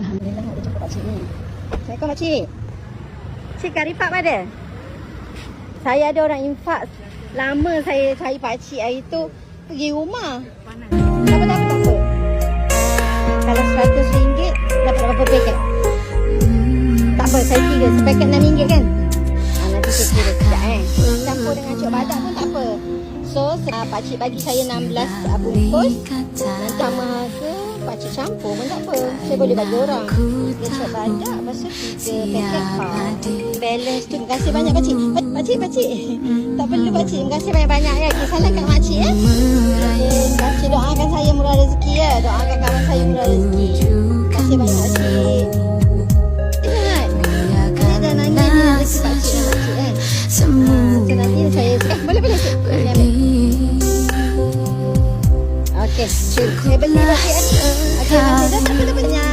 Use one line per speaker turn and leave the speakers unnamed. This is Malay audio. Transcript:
Alhamdulillah ada jumpa pakcik ni. Assalamualaikum pakcik. Cik kat Rifat ada? Saya ada orang infak. Lama saya cari pakcik hari tu pergi rumah. Tak apa, tak apa. Kalau seratus ringgit dapat berapa paket? Tak apa, saya kira. Sepaket enam ringgit kan? Ah, nanti saya kira sekejap eh. Campur dengan cok badak pun tak apa. So, uh, pakcik bagi saya 16 uh, bungkus. Nanti sama pakcik campur pun tak apa. Saya boleh bagi orang. Cok badak, lepas tu tiga pau. Balance tu. Terima kasih banyak pakcik. Pak- Pakcik, pakcik. Tak perlu pakcik. Terima kasih banyak-banyak ya. Salam kat makcik ya. Okay, shoot, okay, believe it. Okay, okay, that's a bit of a